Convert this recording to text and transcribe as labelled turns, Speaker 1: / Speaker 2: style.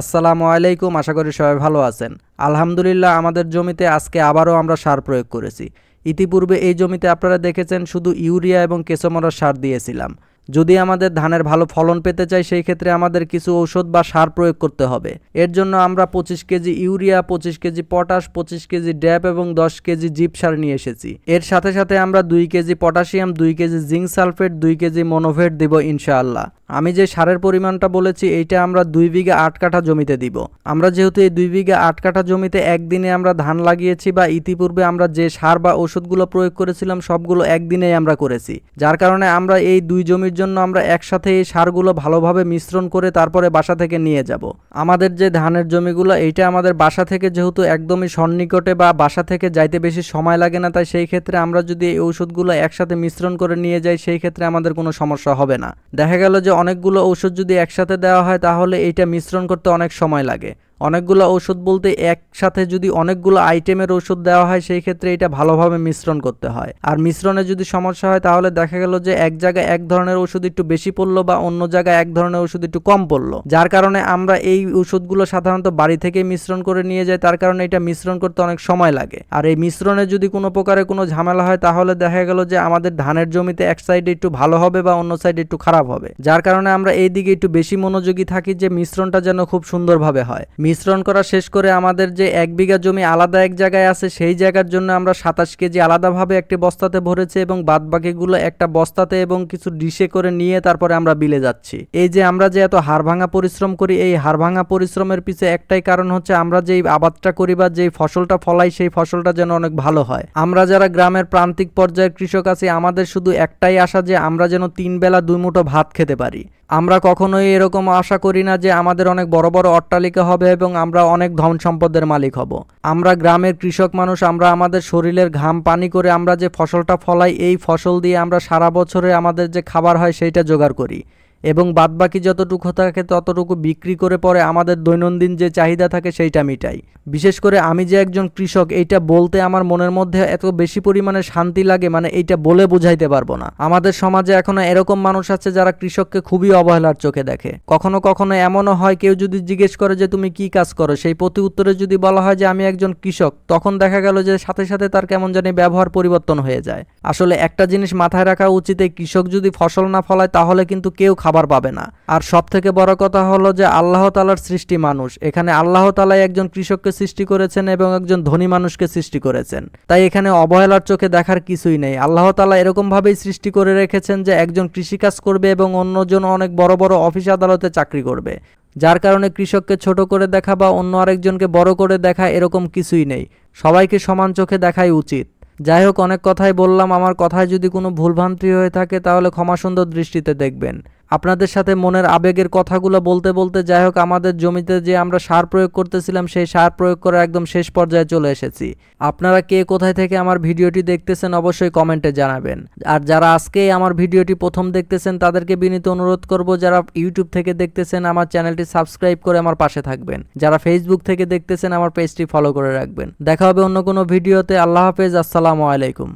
Speaker 1: আসসালামু আলাইকুম, আশা করি সবাই ভালো আছেন। আলহামদুলিল্লাহ, আমাদের জমিতে আজকে আবারও আমরা সার প্রয়োগ করেছি। ইতিপূর্বে এই জমিতে আপনারা দেখেছেন শুধু ইউরিয়া এবং কেঁচোমরার সার দিয়েছিলাম। যদি আমাদের ধানের ভালো ফলন পেতে চাই, সেই ক্ষেত্রে আমাদের কিছু ঔষধ বা সার প্রয়োগ করতে হবে। এর জন্য আমরা পঁচিশ কেজি ইউরিয়া, পঁচিশ কেজি পটাশ, পঁচিশ কেজি ড্যাপ এবং দশ কেজি জিপ সার নিয়ে এসেছি। এর সাথে সাথে আমরা দুই কেজি পটাশিয়াম, দুই কেজি জিঙ্ক সালফেট, দুই কেজি মনোভেট দেব ইনশাআল্লাহ। আমি যে সারের পরিমাণটা বলেছি, এইটা আমরা দুই বিঘা আট কাঠা জমিতে দিব। আমরা যেহেতু এই দুই বিঘা আট কাঠা জমিতে একদিনে আমরা ধান লাগিয়েছি বা ইতিপূর্বে আমরা যে সার বা ওষুধগুলো প্রয়োগ করেছিলাম, সবগুলো একদিনেই আমরা করেছি। যার কারণে আমরা এই দুই জমির জন্য আমরা একসাথে এই সারগুলো ভালোভাবে মিশ্রণ করে তারপরে বাসা থেকে নিয়ে যাব। আমাদের যে ধানের জমিগুলো, এইটা আমাদের বাসা থেকে যেহেতু একদমই সন্নিকটে বা বাসা থেকে যাইতে বেশি সময় লাগে না, তাই সেই ক্ষেত্রে আমরা যদি এই ওষুধগুলো একসাথে মিশ্রণ করে নিয়ে যাই, সেই ক্ষেত্রে আমাদের কোনো সমস্যা হবে না। দেখা গেল যে অনেকগুলো ওষুধ যদি একসাথে দেওয়া হয় তাহলে এটা মিশ্রণ করতে অনেক সময় লাগে। অনেকগুলো ওষুধ বলতে একসাথে যদি অনেকগুলো আইটেমের ওষুধ দেওয়া হয়, সেই ক্ষেত্রে এটা ভালোভাবে মিশ্রণ করতে হয়। আর মিশ্রণে যদি সমস্যা হয়, তাহলে দেখা গেল যে এক জায়গায় এক ধরনের ওষুধ একটু বেশি পড়ল বা অন্য জায়গায় এক ধরনের ওষুধ একটু কম পড়ল। যার কারণে আমরা এই ওষুধগুলো সাধারণত বাড়ি থেকে মিশ্রণ করে নিয়ে যাই, তার কারণে এটা মিশ্রণ করতে অনেক সময় লাগে। আর এই মিশ্রণে যদি কোনো প্রকারে কোনো ঝামেলা হয়, তাহলে দেখা গেল যে আমাদের ধানের জমিতে এক সাইডে একটু ভালো হবে বা অন্য সাইডে একটু খারাপ হবে। যার কারণে আমরা এই দিকে একটু বেশি মনোযোগী থাকি যে মিশ্রণটা যেন খুব সুন্দরভাবে হয়। মিশ্রণ করা শেষ করে আমাদের যে এক বিঘা জমি আলাদা এক জায়গায় আছে, সেই জায়গার জন্য আমরা সাতাশ কেজি আলাদাভাবে একটি বস্তাতে ভরেছি এবং বাদ বাকিগুলো একটা বস্তাতে এবং কিছু ডিশে করে নিয়ে তারপরে আমরা বিলে যাচ্ছি। এই যে আমরা যে এত হাড় ভাঙা পরিশ্রম করি, এই হাড় ভাঙা পরিশ্রমের পিছে একটাই কারণ হচ্ছে আমরা যেই আবাদটা করি বা যেই ফসলটা ফলাই, সেই ফসলটা যেন অনেক ভালো হয়। আমরা যারা গ্রামের প্রান্তিক পর্যায়ের কৃষক আছি, আমাদের শুধু একটাই আশা যে আমরা যেন তিন বেলা দুই মুঠো ভাত খেতে পারি। আমরা কখনোই এরকম আশা করি না যে আমাদের অনেক বড় বড় অট্টালিকা হবে আমরা অনেক ধন সম্পদের মালিক হব। আমরা গ্রামের কৃষক মানুষ, আমরা আমাদের শরীরের ঘাম পানি করে আমরা যে ফসলটা ফলাই, এই ফসল দিয়ে আমরা সারা বছরে আমাদের যে খাবার হয়, সেইটা জোগাড় করি। এবং বাদবাকি যতটুকু থাকে ততটুকু বিক্রি করে পরে আমাদের দৈনন্দিন যে চাহিদা থাকে সেইটা মিটাই। বিশেষ করে আমি যে একজন কৃষক, এইটা বলতে আমার মনের মধ্যে এত বেশি পরিমাণে শান্তি লাগে মানে এইটা বলে বুঝাইতে পারব না। আমাদের সমাজে এখনও এরকম মানুষ আছে যারা কৃষককে খুবই অবহেলার চোখে দেখে। কখনো কখনো এমনও হয় কেউ যদি জিজ্ঞেস করে যে তুমি কি কাজ করো, সেই প্রতি উত্তরে যদি বলা হয় যে আমি একজন কৃষক, তখন দেখা গেল যে সাথে সাথে তার কেমন জানি ব্যবহার পরিবর্তন হয়ে যায়। আসলে একটা জিনিস মাথায় রাখা উচিত, এই কৃষক যদি ফসল না ফলায় তাহলে কিন্তু কেউ খাবার পাবে না। আর সব থেকে বড় কথা হলো যে আল্লাহ তালার সৃষ্টি মানুষ। এখানে আল্লাহ তালাই একজন কৃষককে সৃষ্টি করেছেন এবং একজন ধনী মানুষকে সৃষ্টি করেছেন। তাই এখানে অবহেলার চোখে দেখার কিছুই নেই। আল্লাহ তালা এরকম ভাবেই সৃষ্টি করে রেখেছেন যে একজন কৃষিকাজ করবে এবং অন্যজন অনেক বড় বড় অফিস আদালতে চাকরি করবে। যার কারণে কৃষককে ছোট করে দেখা বা অন্য আরেকজনকে বড় করে দেখা এরকম কিছুই নেই। সবাইকে সমান চোখে দেখাই উচিত। যাই হোক, অনেক কথাই বললাম। আমার কথায় যদি কোনো ভুলভ্রান্তি হয়ে থাকে, তাহলে ক্ষমা সুন্দর দৃষ্টিতে দেখবেন। আপনাদের সাথে মনের আবেগের কথাগুলো বলতে বলতে, যাই হোক, আমাদের জমিতে যে আমরা সার প্রয়োগ করতেছিলাম, সেই সার প্রয়োগ করার একদম শেষ পর্যায়ে চলে এসেছি। আপনারা কে কোথায় থেকে আমার ভিডিওটি দেখতেছেন অবশ্যই কমেন্টে জানাবেন। আর যারা আজকে আমার ভিডিওটি প্রথম দেখতেছেন, তাদেরকে বিনীত অনুরোধ করব, যারা ইউটিউব থেকে দেখতেছেন, আমার চ্যানেলটি সাবস্ক্রাইব করে আমার পাশে থাকবেন। যারা ফেসবুক থেকে দেখতেছেন, আমার পেজটি ফলো করে রাখবেন। দেখা হবে অন্য কোনো ভিডিওতে। আল্লাহ হাফেজ, আসসালামু আলাইকুম।